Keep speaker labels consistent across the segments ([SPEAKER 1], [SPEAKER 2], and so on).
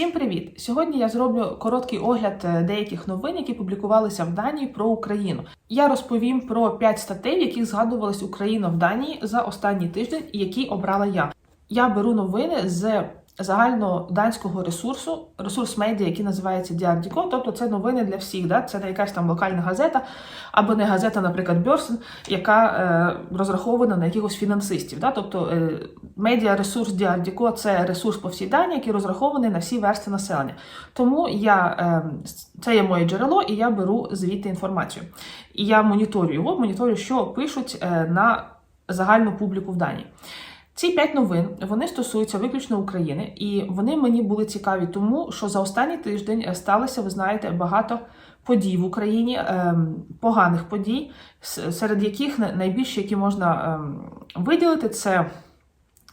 [SPEAKER 1] Всім привіт! Сьогодні я зроблю короткий огляд е, деяких новин, які публікувалися в Данії про Україну. Я розповім про 5 статей, в яких згадувалась Україна в Данії за останній тиждень, які обрала я. Я беру новини з загальноданського ресурсу, ресурс медіа, який називається Діардіко, тобто це новини для всіх. Да? Це не якась там локальна газета, або не газета, наприклад, Бьорсен, яка е, розрахована на якихось фінансистів. Да? Тобто е, медіа ресурс Діардіко це ресурс по всій Данії, який розрахований на всі версти населення. Тому я е, це є моє джерело, і я беру звідти інформацію. І я моніторю його, моніторю, що пишуть е, на загальну публіку в Данії. Ці п'ять новин вони стосуються виключно України, і вони мені були цікаві, тому що за останній тиждень сталося, ви знаєте, багато подій в Україні, ем, поганих подій, серед яких найбільше, які можна ем, виділити, це.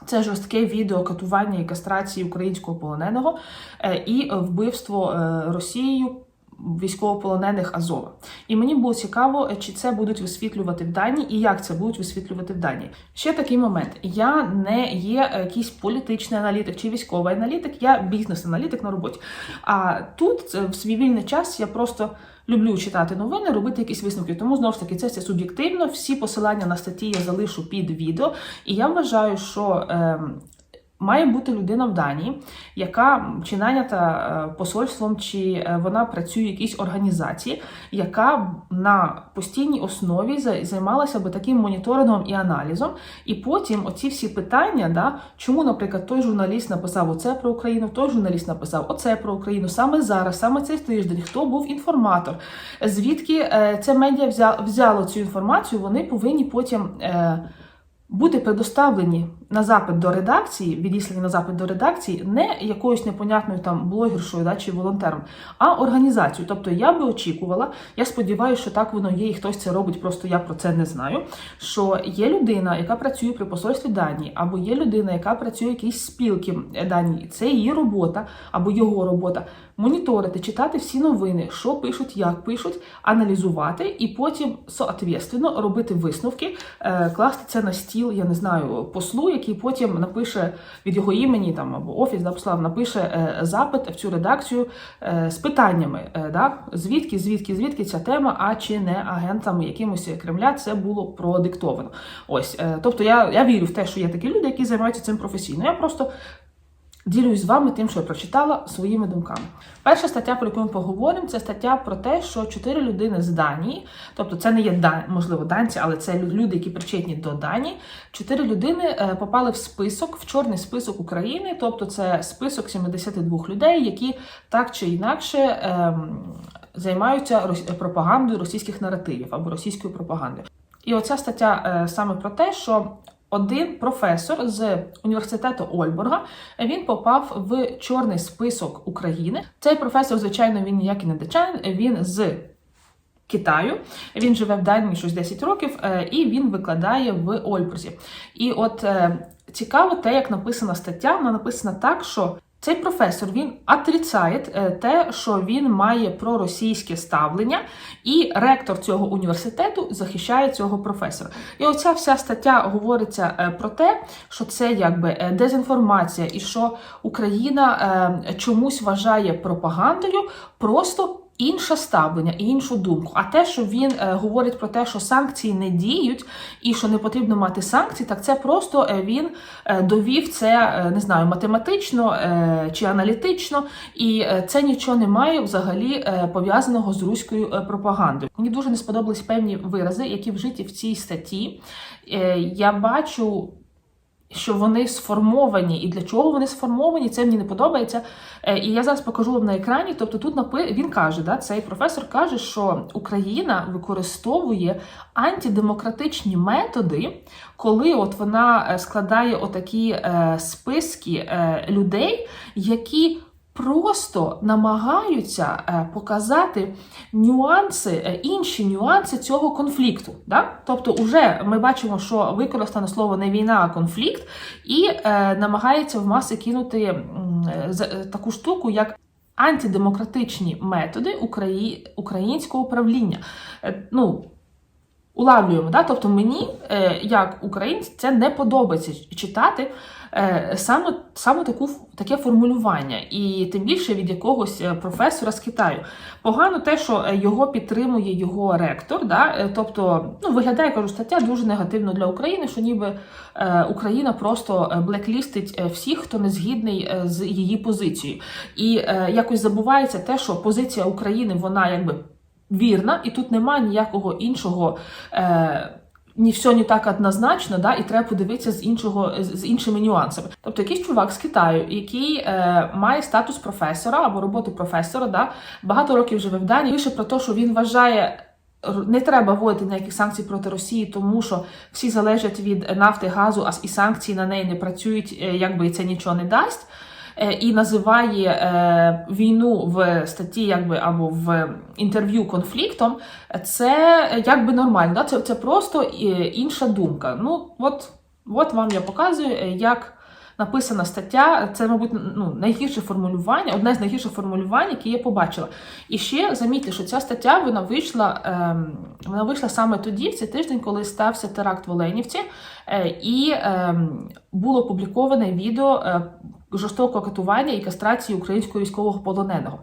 [SPEAKER 1] Це жорстке відео катування і кастрації українського полоненого е, і вбивство е, Росією військовополонених Азова. І мені було цікаво, е, чи це будуть висвітлювати в Данії і як це будуть висвітлювати в Данії. Ще такий момент: я не є е, якийсь політичний аналітик чи військовий аналітик, я бізнес-аналітик на роботі. А тут е, в свій вільний час я просто. Люблю читати новини, робити якісь висновки. Тому знову ж таки це все суб'єктивно. Всі посилання на статті я залишу під відео. І я вважаю, що ем, має бути людина в Данії, яка чи найнята е, посольством, чи е, вона працює в якійсь організації, яка на постійній основі займалася би таким моніторингом і аналізом. І потім оці всі питання, да, чому, наприклад, той журналіст написав оце про Україну, той журналіст написав оце про Україну саме зараз, саме цей тиждень, хто був інформатор, звідки е, це медіа взя- взяло цю інформацію, вони повинні потім. Бути предоставлені на запит до редакції, відіслані на запит до редакції, не якоюсь непонятною там блогершою да, чи волонтером, а організацією. Тобто я би очікувала, я сподіваюся, що так воно є, і хтось це робить, просто я про це не знаю. Що є людина, яка працює при посольстві Данії, або є людина, яка працює в якійсь спілки Данії. Це її робота або його робота. Моніторити, читати всі новини, що пишуть, як пишуть, аналізувати і потім соответственно робити висновки, е, класти це на стіл, я не знаю, послу, який потім напише від його імені там або офіс да, послав, напише е, запит в цю редакцію е, з питаннями, е, да, звідки, звідки, звідки ця тема, а чи не агентами якимось Кремля це було продиктовано. Ось, тобто я, я вірю в те, що є такі люди, які займаються цим професійно. Я просто Ділюсь з вами тим, що я прочитала своїми думками. Перша стаття, про яку ми поговоримо, це стаття про те, що чотири людини з Данії, тобто це не є можливо данці, але це люди, які причетні до Данії. Чотири людини е, попали в список, в чорний список України, тобто це список 72 людей, які так чи інакше ем, займаються пропагандою російських наративів або російською пропагандою. І оця стаття е, саме про те, що один професор з університету Ольборга він попав в чорний список України. Цей професор, звичайно, він ніяк і не дичан, він з Китаю. Він живе в Данії щось 10 років, е, і він викладає в Ольборзі. І от е, цікаво те, як написана стаття, вона написана так, що. Цей професор він отрицає е, те, що він має проросійське ставлення, і ректор цього університету захищає цього професора. І оця вся стаття говориться е, про те, що це якби е, дезінформація, і що Україна чомусь вважає пропагандою просто. Інше ставлення і іншу думку. А те, що він е, говорить про те, що санкції не діють і що не потрібно мати санкції, так це просто е, він е, довів це е, не знаю, математично е, чи аналітично, і це нічого не має взагалі е, пов'язаного з руською пропагандою. Мені дуже не сподобались певні вирази, які вжиті в цій статті. Е, Я бачу що вони сформовані, і для чого вони сформовані, це мені не подобається. Е, І я зараз покажу вам на екрані. Тобто, тут напи... він каже, да, цей професор каже, що Україна використовує антидемократичні методи, коли от вона е, складає отакі е, списки людей, які просто намагаються е, показати нюанси, е, інші нюанси цього конфлікту. Да? Тобто, вже ми бачимо, що використано слово не війна, а конфлікт, і е, намагається в маси кинути таку штуку, як антидемократичні методи Украї... українського управління. Ну, улавлюємо. Да? Тобто мені, е, як українці, це не подобається читати е, саме, саме таку, таке формулювання, і тим більше від якогось е, професора з Китаю. Погано те, що його підтримує його ректор. Да? Тобто, ну, виглядає, кажу, стаття дуже негативно для України, що ніби Україна просто блеклістить всіх, хто не згідний з її позицією. І якось забувається те, що позиція України, вона якби вірна, і тут немає ніякого іншого. Е, ні все не так однозначно, да, і треба подивитися з іншого з іншими нюансами. Тобто, якийсь чувак з Китаю, який е, має статус професора або роботу професора, да, багато років живе в Данії, пише про те, що він вважає. Не треба вводити ніяких санкцій проти Росії, тому що всі залежать від нафти, газу, а і санкції на неї не працюють, е, якби це нічого не дасть. Е, І називає е, війну в статті, якби або в інтерв'ю конфліктом, це якби нормально. Це, це просто е, інша думка. Ну, от, от вам я показую, як написана стаття. Це, мабуть, ну, найгірше формулювання, одне з найгірших формулювань, які я побачила. І ще замітьте, що ця стаття вона вийшла, ем, вона вийшла саме тоді, в цей тиждень, коли стався теракт в Оленівці, е, і ем, було опубліковане відео. Е, Жорстокого катування і кастрації українського військового полоненого.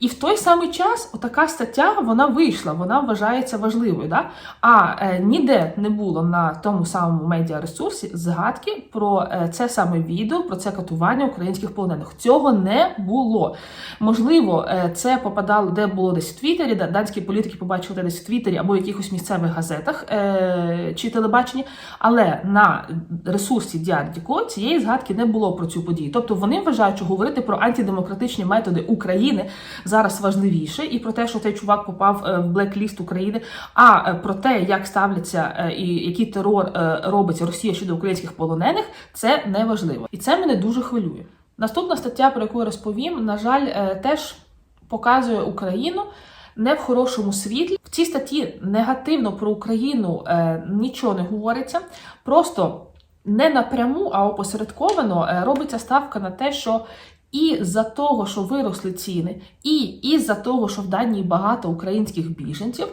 [SPEAKER 1] І в той самий час отака стаття вона вийшла, вона вважається важливою. Да? А е, ніде не було на тому самому медіаресурсі згадки про е, це саме відео, про це катування українських полонених. Цього не було. Можливо, е, це попадало, де було десь в Твіттері, да, данські політики побачили десь в Твіттері або в якихось місцевих газетах е, чи телебаченні, але на ресурсі Діардіко цієї згадки не було про цю подію. Тобто вони вважають, що говорити про антидемократичні методи України зараз важливіше, і про те, що цей чувак попав е, в блекліст України, а е, про те, як ставляться е, і який терор е, робить Росія щодо українських полонених, це не важливо. І це мене дуже хвилює. Наступна стаття, про яку я розповім, на жаль, теж показує Україну. Не в хорошому світлі в цій статті негативно про Україну е, нічого не говориться. Просто не напряму, а опосередковано е, робиться ставка на те, що і за того, що виросли ціни, і із-за того, що в Данії багато українських біженців,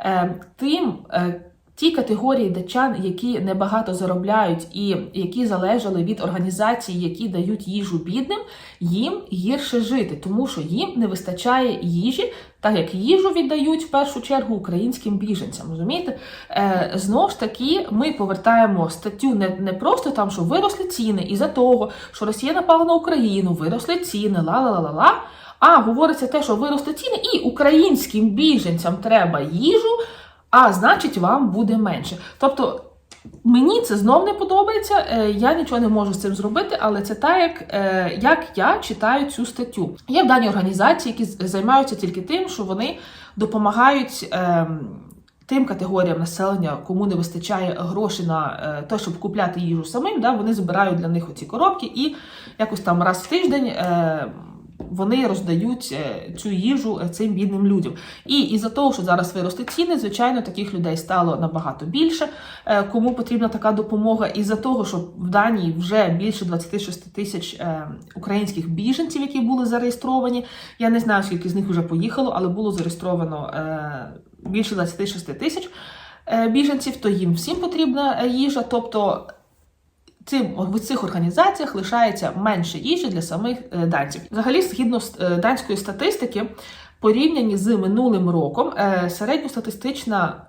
[SPEAKER 1] е, тим е, ті категорії датчан, які небагато заробляють і які залежали від організацій, які дають їжу бідним, їм гірше жити, тому що їм не вистачає їжі, так як їжу віддають в першу чергу українським біженцям. Розумієте? Е, знову ж таки, ми повертаємо статтю не, не просто там, що виросли ціни, і за того, що Росія напала на Україну, виросли ціни, ла-ла-ла-ла-ла. А говориться те, що виросли ціни, і українським біженцям треба їжу, а значить, вам буде менше. Тобто. Мені це знов не подобається, е, я нічого не можу з цим зробити, але це так, як, е, як я читаю цю статтю. Є в даній організації, які займаються тільки тим, що вони допомагають. ем, Тим категоріям населення, кому не вистачає грошей на е, те, щоб купляти їжу самим, да, вони збирають для них оці коробки і якось там раз в тиждень вони роздають е, цю їжу е, цим бідним людям. І із-за того, що зараз виросли ціни, звичайно, таких людей стало набагато більше. Е, Кому потрібна така допомога, із-за того, що в Данії вже більше 26 тисяч українських біженців, які були зареєстровані. Я не знаю, скільки з них вже поїхало, але було зареєстровано більше 26 тисяч біженців, то їм всім потрібна їжа. Тобто цим в цих організаціях лишається менше їжі для самих е, данців. Взагалі, згідно з е, данської статистики, порівняні з минулим роком, е, середньостатистична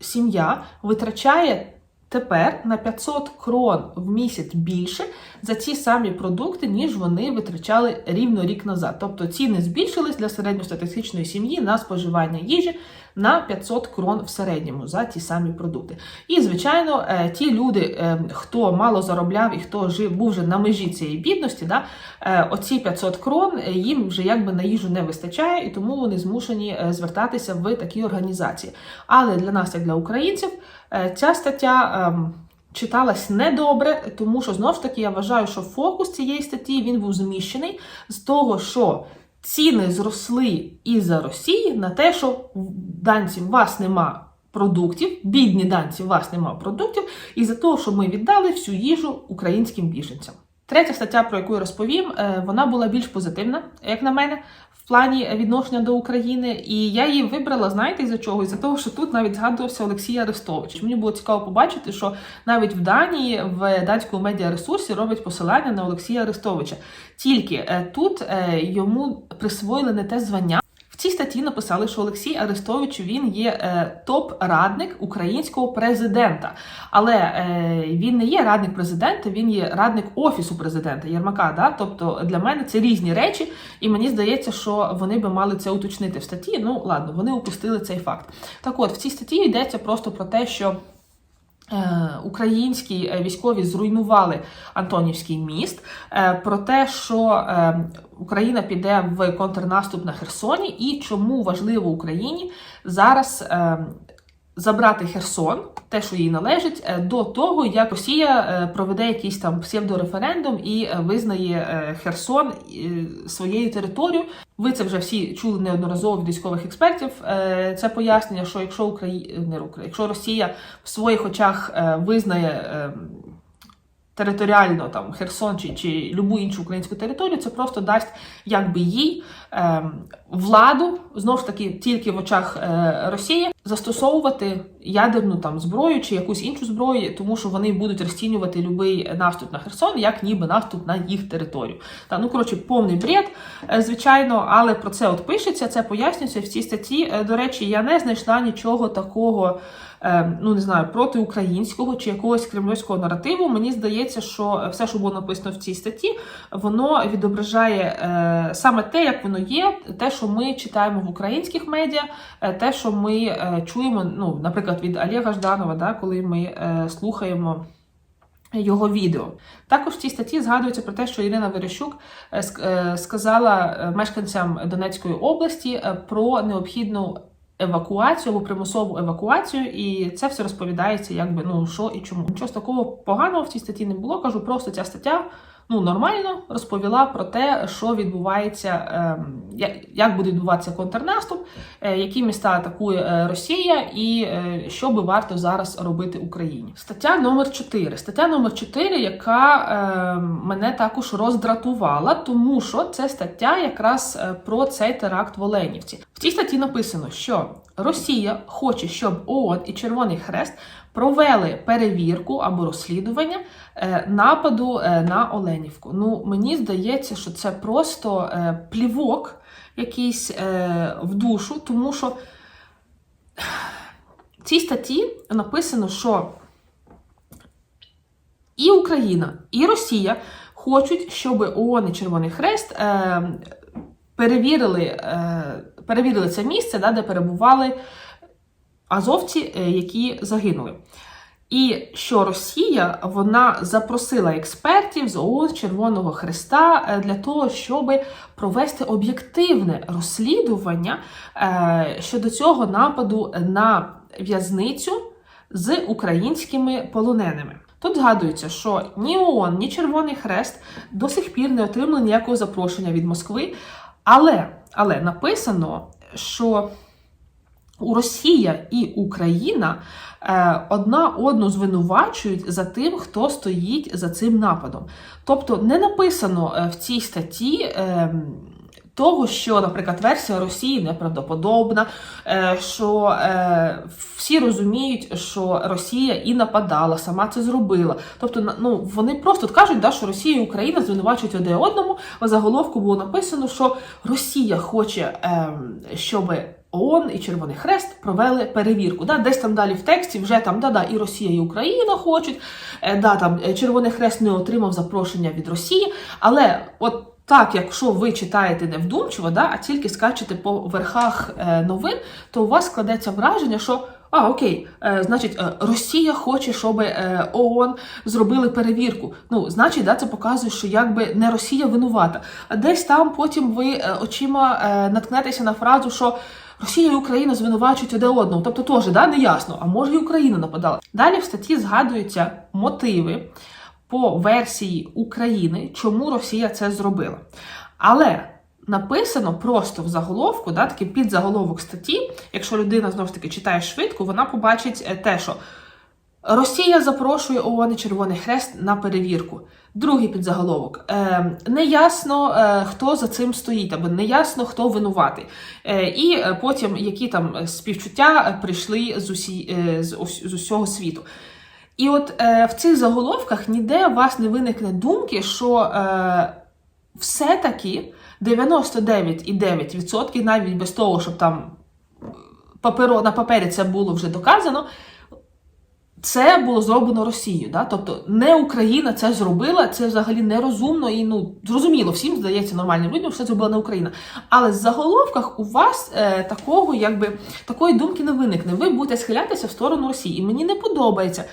[SPEAKER 1] сім'я витрачає тепер на 500 крон в місяць більше за ці самі продукти, ніж вони витрачали рівно рік назад. Тобто ціни збільшились для середньостатистичної сім'ї на споживання їжі на 500 крон в середньому за ті самі продукти. І, звичайно, е, ті люди, е, хто мало заробляв і хто жив, був вже на межі цієї бідності, да, е, оці 500 крон їм вже якби на їжу не вистачає, і тому вони змушені звертатися в такі організації. Але для нас, як для українців, ця стаття. ем, Читалась недобре, тому що знову ж таки я вважаю, що фокус цієї статті він був зміщений з того, що ціни зросли із-за Росії на те, що данців вас нема продуктів, бідні данці, у вас нема продуктів, і за того, що ми віддали всю їжу українським біженцям. Третя стаття, про яку я розповім, е, вона була більш позитивна, як на мене, плані відношення до України. І я її вибрала, знаєте, за чого? Із-за того, що тут навіть згадувався Олексій Арестович. Мені було цікаво побачити, що навіть в Данії в данському медіаресурсі роблять посилання на Олексія Арестовича. Тільки е, тут е, йому присвоїли не те звання. Цій статті написали, що Олексій Арестович він є е, топ-радник українського президента, але е, він не є радник президента, він є радник офісу президента Єрмака. Да? Тобто для мене це різні речі, і мені здається, що вони би мали це уточнити в статті. Ну ладно, вони упустили цей факт. Так от в цій статті йдеться просто про те, що. Е, Українські е, військові зруйнували Антонівський міст е, про те, що Україна піде в контрнаступ на Херсоні, і чому важливо Україні зараз забрати Херсон, те, що їй належить, е, до того, як Росія е, проведе якийсь там псевдореферендум і е, визнає Херсон своєю територією. Ви це вже всі чули неодноразово від військових експертів. Це пояснення, що якщо Украї... не Украї... якщо Росія в своїх очах визнає е, територіально там Херсон чи, чи любу іншу українську територію, це просто дасть якби їй владу знову ж таки тільки в очах е, Росії застосовувати ядерну там зброю чи якусь іншу зброю, тому що вони будуть розцінювати будь-який наступ на Херсон як ніби наступ на їх територію. Та ну коротше, повний бред, е, звичайно, але про це от пишеться, це пояснюється в цій статті. Е, До речі, я не знайшла нічого такого. Ну, не знаю, проти українського чи якогось кремлівського наративу. Мені здається, що все, що було написано в цій статті, воно відображає саме те, як воно є, те, що ми читаємо в українських медіа, е, те, що ми е, чуємо, ну, наприклад, від Олега Жданова, да, коли ми е, слухаємо. Його відео також в цій статті згадується про те, що Ірина Верещук ск- сказала мешканцям Донецької області про необхідну евакуацію або примусову евакуацію, і це все розповідається, якби ну що і чому. Нічого такого поганого в цій статті не було. Кажу, просто ця стаття ну нормально розповіла про те, що відбувається, ем, як, буде відбуватися контрнаступ, е, які міста атакує е, Росія, і е, що би варто зараз робити Україні. Стаття номер 4. Стаття номер 4, яка е, мене також роздратувала, тому що це стаття якраз про цей теракт в Оленівці. В цій статті написано, що Росія хоче, щоб ООН і Червоний Хрест провели перевірку або розслідування е, нападу е, на Оленівку. Ну, мені здається, що це просто е, плівок якийсь в душу, тому що в цій статті написано, що і Україна, і Росія хочуть, щоб ООН і Червоний Хрест перевірили, перевірили це місце, де перебували азовці, е, які загинули. І що Росія вона запросила експертів з ООН Червоного Хреста е, для того, щоб провести об'єктивне розслідування е, щодо цього нападу на в'язницю з українськими полоненими. Тут згадується, що ні ООН, ні Червоний Хрест до сих пір не отримали ніякого запрошення від Москви, але, але написано, що Росія і Україна е, одна одну звинувачують за тим, хто стоїть за цим нападом. Тобто не написано е, в цій статті. Е, того, що, наприклад, версія Росії неправдоподобна, е, що всі розуміють, що Росія і нападала, сама це зробила. Тобто, ну вони просто кажуть, да, що Росія і Україна звинувачують одне одному. В заголовку було написано, що Росія хоче, е, щоб ООН і Червоний Хрест провели перевірку. Да? Десь там далі в тексті вже там да-да, і Росія, і Україна хочуть. Е, да, там е, Червоний Хрест не отримав запрошення від Росії, але от. Так, якщо ви читаєте не вдумчиво, да, а тільки скачете по верхах е, новин, то у вас складеться враження, що а, окей, значить, Росія хоче, щоб ООН зробили перевірку. Ну, значить, да, це показує, що якби не Росія винувата. А десь там потім ви очима наткнетеся на фразу, що Росія і Україна звинувачують одне одного. Тобто теж да, не ясно, а може і Україна нападала. Далі в статті згадуються мотиви по версії України, чому Росія це зробила. Але написано просто в заголовку, да, такий підзаголовок статті. Якщо людина знову ж таки читає швидко, вона побачить е, те, що Росія запрошує ООН і Червоний Хрест на перевірку. Другий підзаголовок. Е, неясно, е, хто за цим стоїть, або неясно, хто винуватий. Е, і потім які там співчуття прийшли з, усі, е, з, з усього світу. І от е, в цих заголовках ніде у вас не виникне думки, що е, все-таки 99,9%, навіть без того, щоб там паперо, на папері це було вже доказано, це було зроблено Росією. Да? Тобто не Україна це зробила, це взагалі нерозумно і ну зрозуміло, всім здається нормальним людям, що це зробила не Україна. Але в заголовках у вас е, такого, якби такої думки не виникне. Ви будете схилятися в сторону Росії. І мені не подобається.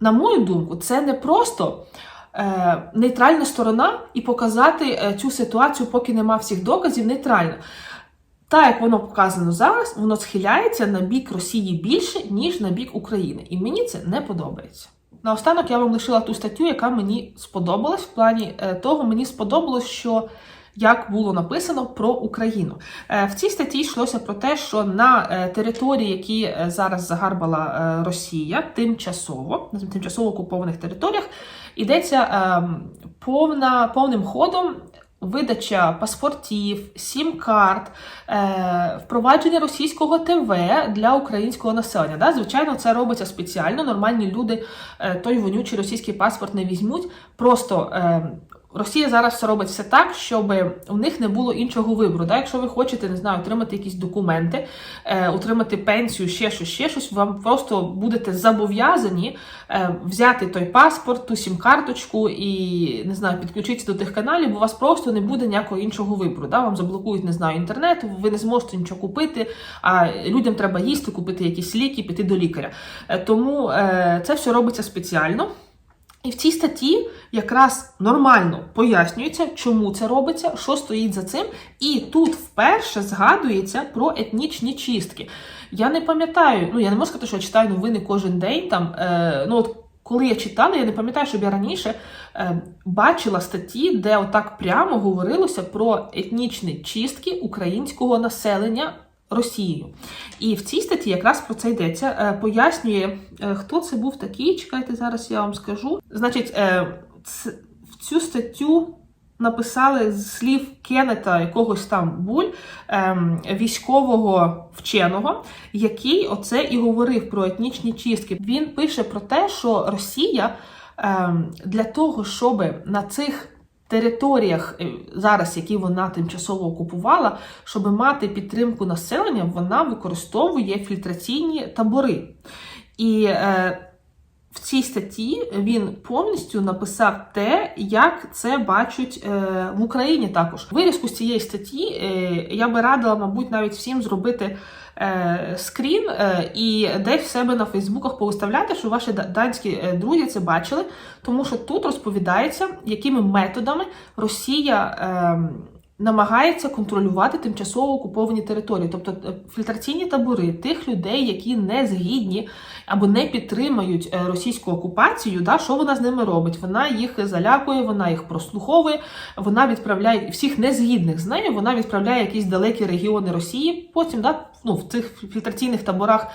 [SPEAKER 1] На мою думку, це не просто. е, Нейтральна сторона і показати е, цю ситуацію, поки нема всіх доказів, нейтрально. Так, як воно показано зараз, воно схиляється на бік Росії більше, ніж на бік України. І мені це не подобається. Наостанок я вам лишила ту статтю, яка мені сподобалась. В плані е, того, мені сподобалось, що як було написано про Україну. Е, В цій статті йшлося про те, що на е, території, які зараз загарбала Росія, тимчасово на тимчасово окупованих територіях, йдеться ем, повна, повним ходом видача паспортів, сім-карт, е, впровадження російського ТВ для українського населення. Да? Звичайно, це робиться спеціально. Нормальні люди е, той вонючий російський паспорт не візьмуть. Просто е, Росія зараз робить все так, щоб у них не було іншого вибору. Да? Якщо ви хочете, не знаю, отримати якісь документи, е, отримати пенсію, ще щось, ще щось, вам просто будете зобов'язані е, взяти той паспорт, ту сім-карточку і не знаю, підключитися до тих каналів, бо у вас просто не буде ніякого іншого вибору. Да? Вам заблокують, не знаю, інтернет, ви не зможете нічого купити, а людям треба їсти, купити якісь ліки, піти до лікаря. Е, Тому е, це все робиться спеціально. І в цій статті якраз нормально пояснюється, чому це робиться, що стоїть за цим. І тут вперше згадується про етнічні чистки. Я не пам'ятаю, ну я не можу сказати, що я читаю новини кожен день. Там, е, ну от коли я читала, я не пам'ятаю, щоб я раніше е, бачила статті, де отак прямо говорилося про етнічні чистки українського населення. Росією. І в цій статті якраз про це йдеться. Е, Пояснює, е, хто це був такий. Чекайте, зараз я вам скажу. Значить, е, в цю статтю написали з слів Кеннета якогось там буль, ем, військового вченого, який оце і говорив про етнічні чистки. Він пише про те, що Росія ем, для того, щоб на цих територіях е, зараз, які вона тимчасово окупувала, щоб мати підтримку населення, вона використовує фільтраційні табори. І е, в цій статті він повністю написав те, як це бачать е, в Україні також. Вирізку з цієї статті е, я би радила, мабуть, навіть всім зробити е, скрін і десь в себе на Фейсбуках повиставляти, щоб ваші данські друзі це бачили, тому що тут розповідається, якими методами Росія. Намагається контролювати тимчасово окуповані території, тобто е, фільтраційні табори тих людей, які не згідні або не підтримують е, російську окупацію. Да, що вона з ними робить? Вона їх залякує, вона їх прослуховує, вона відправляє всіх незгідних з нею. Вона відправляє якісь далекі регіони Росії. Потім да, ну, в цих фільтраційних таборах.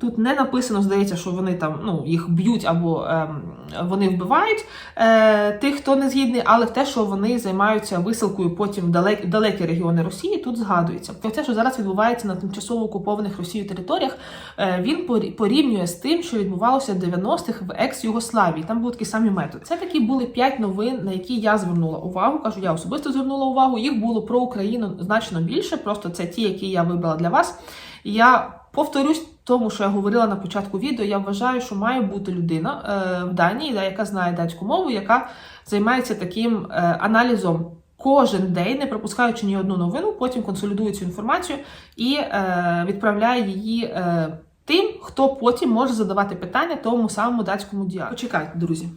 [SPEAKER 1] Тут не написано, здається, що вони там ну, їх б'ють або ем, вони вбивають е, тих, хто не згідний, але те, що вони займаються висилкою потім в далекі, далекі регіони Росії, тут згадується. І Оце, що зараз відбувається на тимчасово окупованих Росією територіях, е, він порі- порівнює з тим, що відбувалося в 90-х в екс-Югославії. Там були такі самі методи. Це такі були п'ять новин, на які я звернула увагу. Кажу, я особисто звернула увагу. Їх було про Україну значно більше. Просто це ті, які я вибрала для вас. Я повторюсь тому, що я говорила на початку відео. Я вважаю, що має бути людина е, в Данії, да, яка знає датську мову, яка займається таким е, аналізом. Кожен день, не пропускаючи ні одну новину, потім консолідує цю інформацію і е, відправляє її е, тим, хто потім може задавати питання тому самому датському діалу. Почекайте, друзі.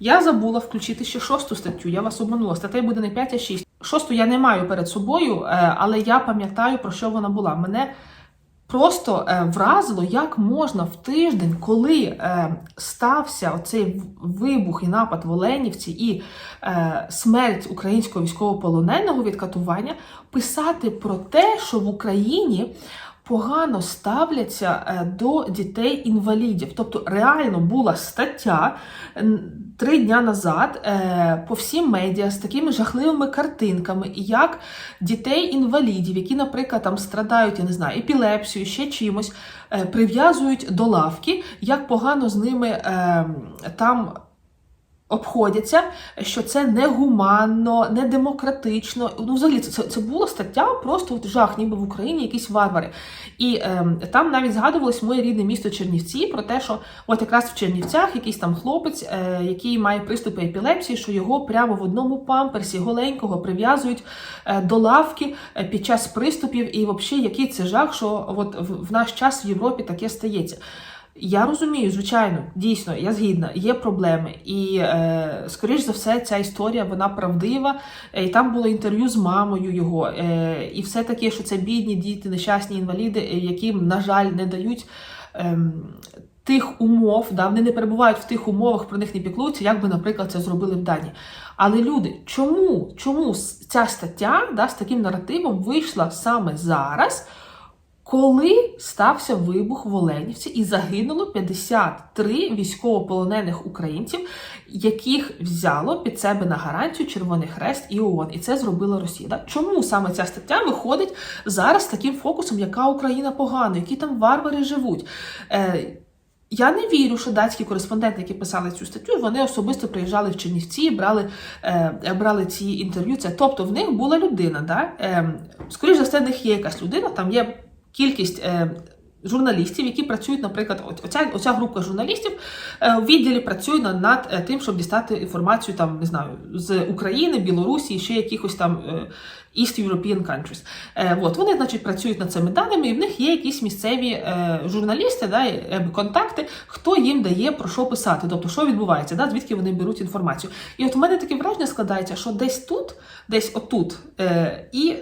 [SPEAKER 1] Я забула включити ще шосту статтю. Я вас обманула. Статей буде не 5, а 6. Шосту я не маю перед собою, е, але я пам'ятаю, про що вона була. Мене просто е, вразило, як можна в тиждень, коли е, стався оцей вибух і напад в Оленівці і е, смерть українського військовополоненого від катування, писати про те, що в Україні погано ставляться е, до дітей-інвалідів. Тобто, реально була стаття три дня назад е, по всім медіа з такими жахливими картинками, як дітей-інвалідів, які, наприклад, там страдають, я не знаю, епілепсією, ще чимось, е, прив'язують до лавки, як погано з ними там обходяться, що це негуманно, недемократично. Ну, взагалі, це, це була стаття просто от жах, ніби в Україні якісь варвари. І ем, там навіть згадувалось моє рідне місто Чернівці про те, що от якраз в Чернівцях якийсь там хлопець, е, який має приступи епілепсії, що його прямо в одному памперсі голенького прив'язують е, до лавки е, під час приступів. І взагалі, який це жах, що от в наш час в Європі таке стається. Я розумію, звичайно, дійсно, я згідна, є проблеми, і е, скоріш за все, ця історія вона правдива. Е, І там було інтерв'ю з мамою його, е, і все таке, що це бідні діти, нещасні інваліди, е, яким, на жаль, не дають. ем, Тих умов, да, вони не перебувають в тих умовах, про них не піклуються, як би, наприклад, це зробили в Данії. Але люди, чому, чому ця стаття да, з таким наративом вийшла саме зараз, коли стався вибух в Оленівці і загинуло 53 військовополонених українців, яких взяло під себе на гарантію Червоний Хрест і ООН. І це зробила Росія. Чому саме ця стаття виходить зараз з таким фокусом, яка Україна погана, які там варвари живуть? Е, я не вірю, що датські кореспонденти, які писали цю статтю, вони особисто приїжджали в Чернівці, брали, е, брали ці інтерв'ю. Це тобто в них була людина. Да? Е, скоріш за все, в них є якась людина, там є кількість. Е, Журналістів, які працюють, наприклад, оця, оця група журналістів е, у відділі працює над, е, тим, щоб дістати інформацію там, не знаю, з України, Білорусі ще якихось там е, East European countries. Е, от, вони, значить, працюють над цими даними, і в них є якісь місцеві е, журналісти, да, е, контакти, хто їм дає про що писати, тобто що відбувається, да, звідки вони беруть інформацію. І от у мене таке враження складається, що десь тут, десь отут, е, і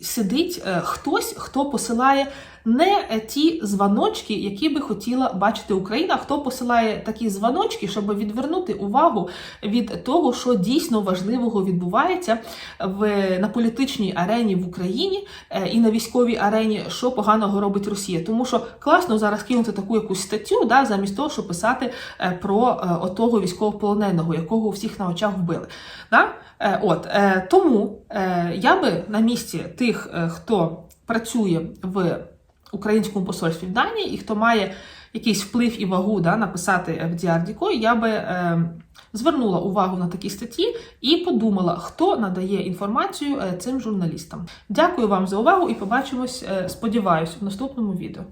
[SPEAKER 1] сидить е, хтось, хто посилає не ті дзвоночки, які би хотіла бачити Україна, хто посилає такі дзвоночки, щоб відвернути увагу від того, що дійсно важливого відбувається в на політичній арені в Україні е, і на військовій арені, що поганого робить Росія. Тому що класно зараз кинути таку якусь статтю, да, замість того, щоб писати е, про е, отого військовополоненого, якого всіх на очах вбили. Да? От тому я би на місці тих, хто працює в українському посольстві в Данії і хто має якийсь вплив і вагу да, написати в Діардіко, я би е, звернула увагу на такі статті і подумала, хто надає інформацію е, цим журналістам. Дякую вам за увагу і побачимось, е, сподіваюся, в наступному відео.